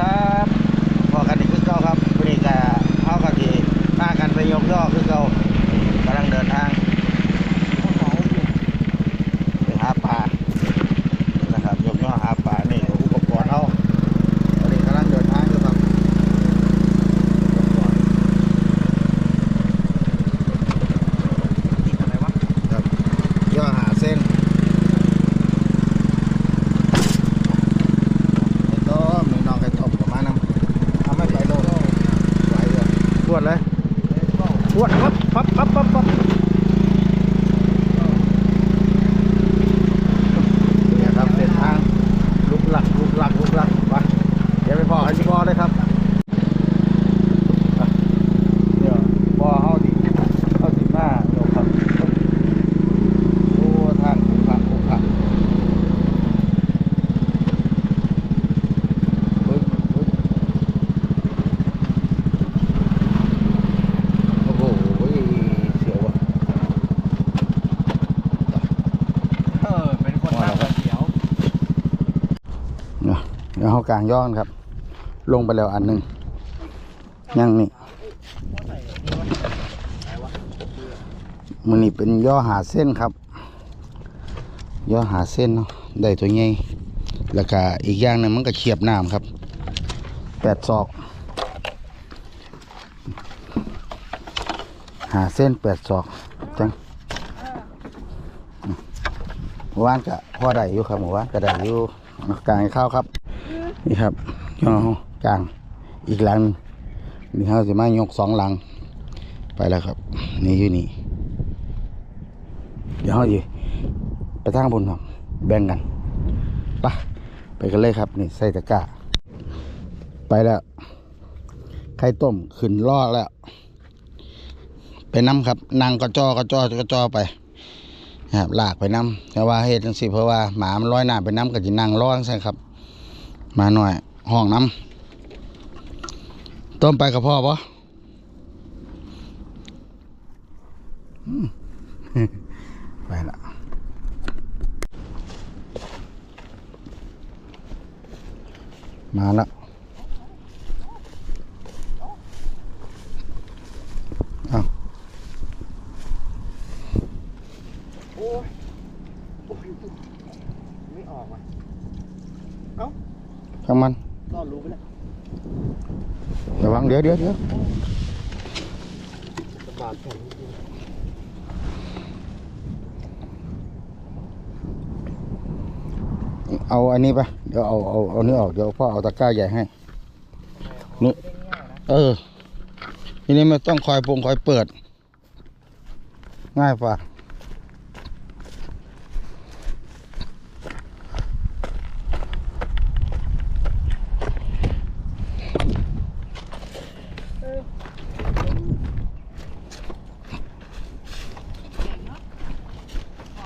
ครับพอกันอีกคือเก่าครับวันนี้ก็เข้ากันที่พากันไปยกย่อคือเก่ากำลังเดินทางไปหาปลานะครับยกย่อหาปลานี่อุปกรณ์เขาวันนี้กำลังเดินทางอยู่ครับอุปกรณ์ ติดอะไรวะ ครับย่อหาเส้นไอ้ต้มมีน้องไก่ต้มประมาณนั้นเอาไม่ไปโลดไหวเลยปวดเลย ปวดปั๊บปั๊บปั๊บปั๊บปั๊บเนี่ยครับเส้นทางลุกหลักลุกหลักลุกหลักไปเดี๋ยวไปพอกันที่พอเลยครับไปเดี๋ยวพอเฮาดิเฮาสิมาโยกครับ โอ้ทางขุขะขุขะปึ๊บปึ๊บโอ้โหเสียวอะ เออ เป็นคนนั่งก๋วยเตี๋ยว เนาะ เดี๋ยวเขากลางย้อนครับ ลงไปแล้วอันหนึ่งยังนี่มันนี่เป็นย่อหาเส้นครับ ย่อหาเส้นเนาะได้ตัวใหญ่แล้วก็อีกอย่างหนึงมันก็เฉียบน้ำครับแปดศอก หาเส้นแปดศอกจังอืมเมื่อวานก็พอได้อยู่ครับเมื่อวานก็ได้อยู่กลางข้าวครับ นี่ครับย่อกลางอีกหลังหนึ่งนี่เขาจะมายกสองหลัง ไปแล้วครับ นี่อยู่นี่ เดี๋ยวเขาอยู่ไปทางบนครับ แบ่งกันไปไปกันเลยครับ นี่ใส่ตะกร้า ไปแล้วไข่ต้มขึ้นล่อแล้ว ไปน้ำครับนางก็จอก็จอก็จอไปครับลากไปน้ำแต่ว่าเหตุจังสิเพราะว่าหมามันลอยหน้าไปน้ำก็จะนั่งร้อนใช่ครับ มาหน่อยห้องน้ำต้มไปกับพ่อปะไปละมาแล้วเอา โอ้ยโอ้ยไม่ออกว่ะ ช่างมัน รอดรู้ไปแล้ว ระวังเดี๋ ยวเดี๋ยวเดี๋ยวบายแข็งเอาอันนี้ไปเดี๋ยวเอาเอาเอานี้ออกเดี๋ยวพ่อเอาตะกร้าใหญ่ให้นี่เออทีนี้ไม่ต้องคอยปรุงคอยเปิด ง่ายกว่า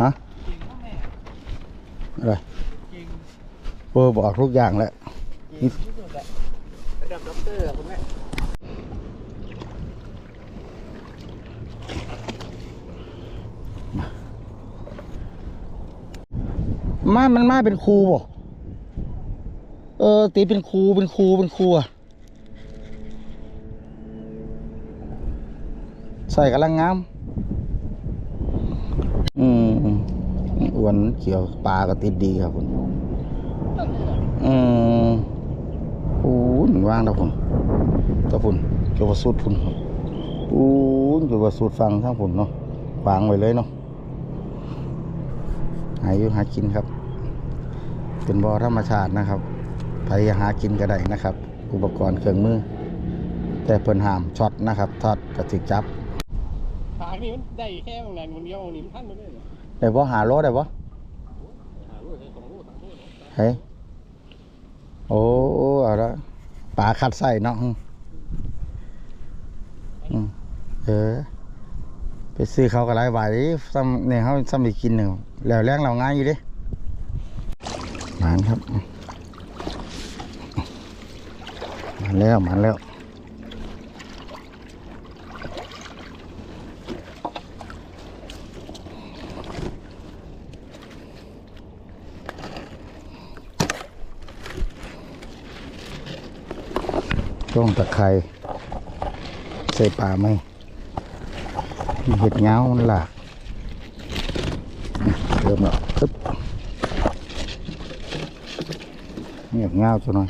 ฮะอะไร จริง เออ บอกทุกอย่างแหละจริงที่สุดแหละระดับด็อกเตอร์อะคุณแม่มามันมาเป็นครูบ่เออ ตีเป็นครูเป็นครูเป็นครูอะใส่กำลังงาม อืมอ้วนเขียวปลาก็ติดดีครับผม อืมโอ้ยว่างแล้วผมตะพุ่นเกี่ยวกับสูตรพุ่นครับโอ้ยเกี่ยวกับสูตรฟังทั้งพุ่นเนาะวางไว้เลยเนาะหาอยู่หากินครับ เป็นบ่อธรรมชาตินะครับใครหากินก็ได้นะครับ อุปกรณ์เครื่องมือ แต่เพิ่นห้ามช็อตนะครับทอดกระติกจับทางนี้มันได้แค่บางแรงคนเดียวบางนี้มันท่านไม่ได้เหรอได้บ่หาโลได้บ่หาลูกใช้สองลูกสามลูกเฮ้ย โอ้โอะละปลาคัดใส่เนาะอืมอืมเออ ไปซื้อเขาก็หลายบาทดิซ้ำเนี่ยเขาซ้ำไปกินหนึ่งแล้วแรงเราง่ายอยู่ดิหมานครับมาแล้วมาแล้ว ต้องตะไคร้ใส่ป่าไหมเห็ดเงาหลากเริ่มแล้วปึ๊บเงียบเงาซะหน่อย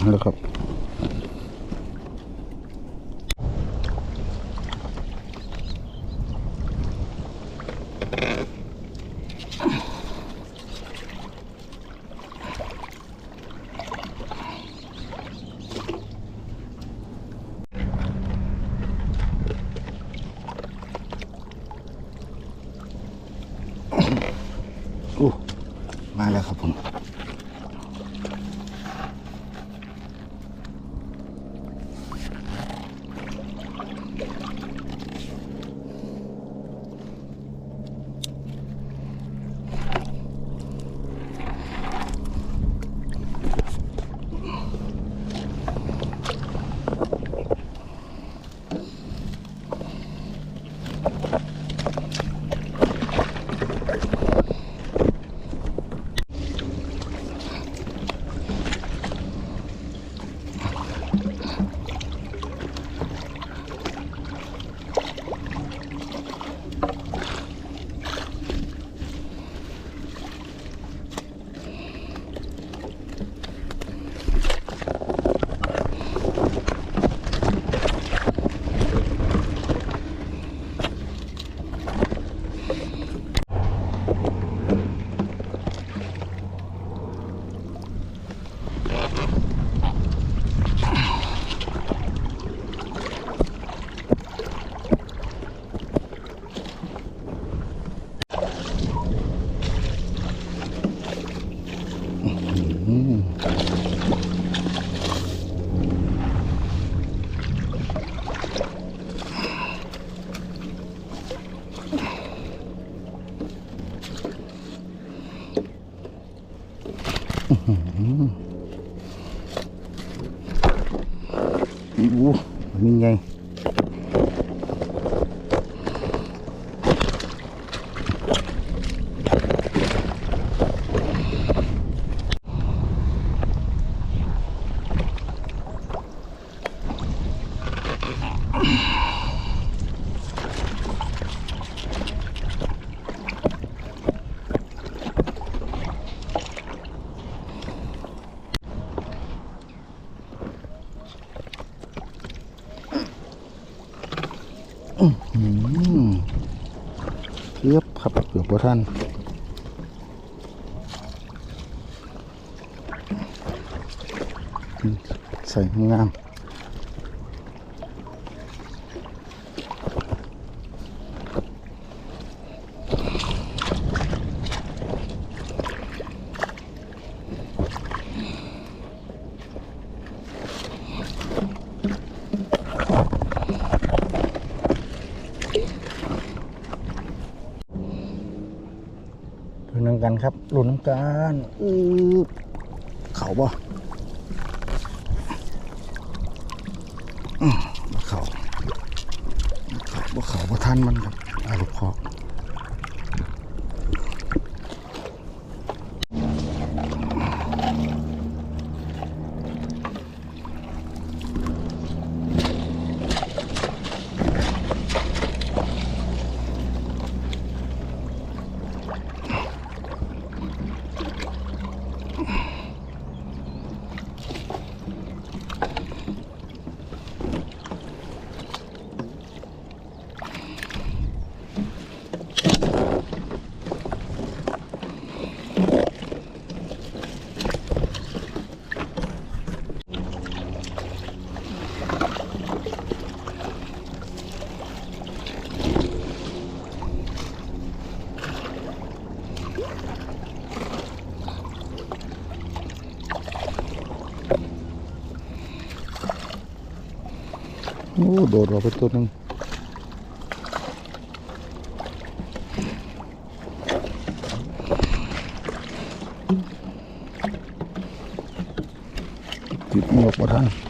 แ ครับเกือบพอท่านใส่งาม ครับหลุนน้ำกันอือเขาบ่อืมบ่เขาเขาบ่เขาบ่ทันมันครับ โอ้โดดออกไปตัวหนึงติดหมวกมาท่าน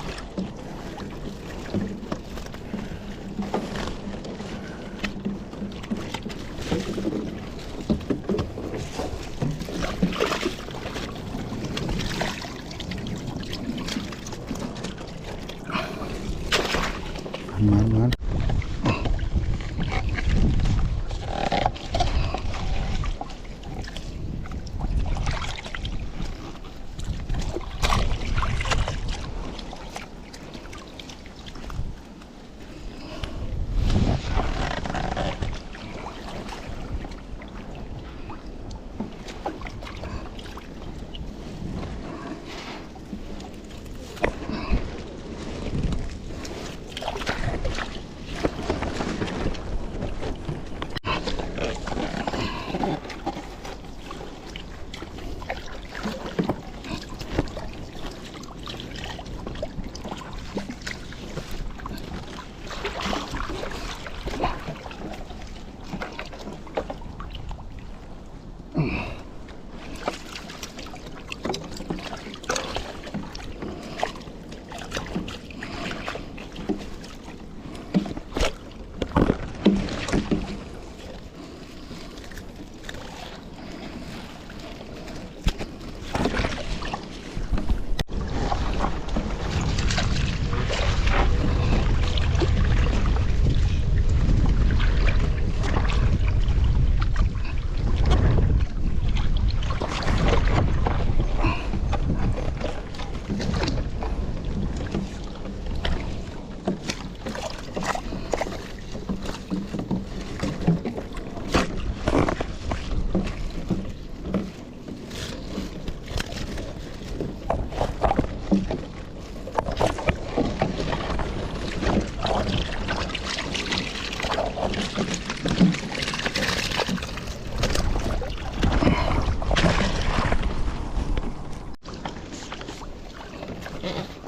Mm-mm.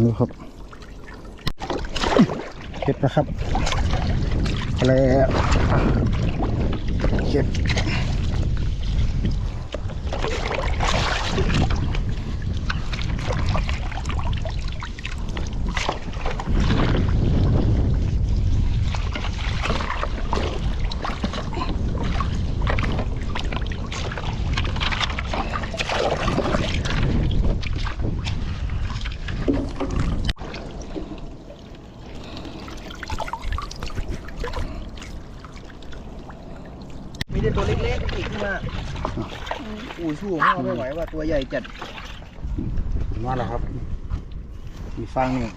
ดูครับเก็บนะครับแล้วเก็บ ต่ตัวเล็กๆอีกขึ้นมาอู้ชูไม่เอาไม่ไหวว่าตัวใหญ่จัดมาแล้วครับมีฟังนี่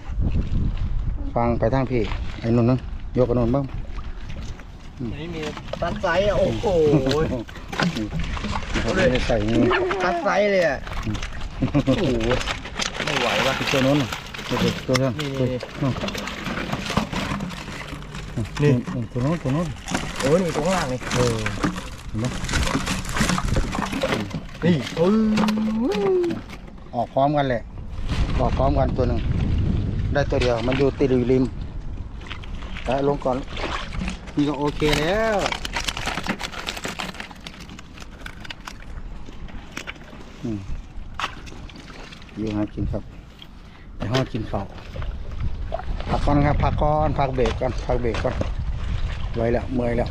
ฟังไปทางพี่ไอ้นุ่นนึงยกกระนนบ้างอันนี้มีตัดไซส์อะโอ้โหเขาไม่ได้ใส่นี่ตัดไซส์เลยอะโอ้โหไม่ไหวว่ะตัวนู้นน่ะตัวตัวตัวนั้นนี่ตัวนี่นี่นี่ตัวนู้นตัวนู้นโอ้นี่ตัวข้างล่างนี่เออเห็นไหมนี่โอ้ยออกพร้อมกันแหละ ออกพร้อมกันตัวหนึ่ง ได้ตัวเดียว มันอยู่ติดอยู่ริมแต่ลงก่อน นี่ก็โอเคแล้วอยู่หากินครับไปห้องกินข้าวพักก่อนครับพักก่อนพักเบรกก่อนพักเบรกก่อนไว้แล้วเมื่อยแล้ว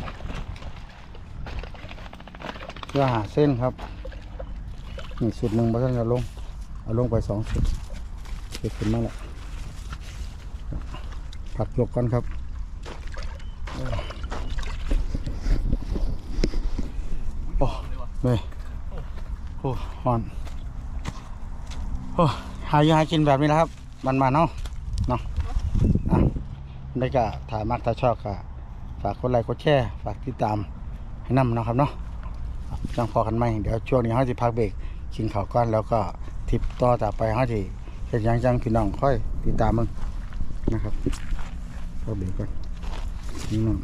พื่อหาเส้นครับนี่สุดหนึ่งมาท่านจะลง เอาลงไปสองสุดเก็บขึ้นมาแล้วพักยกก่อนครับโอ้เมยโอ้ฮอนโอ้หายหากินแบบนี้นะครับ มันมาเนาะเนาะอะได้ก็ถ่ายมักถ้าชอบก็ฝากกดไลค์กดแชร์ฝากติดตามให้นำนาะครับเนาะ จังพอกันไหมเดี๋ยวช่วงนี้ห้าสิพักเบรกกินข้าวก้อนแล้วก็ทิปต่อจากไปห้าสิเห็นยังจังพี่น้องค่อยติดตามมึงนะครับพักเบรกก่อนนี่น้อง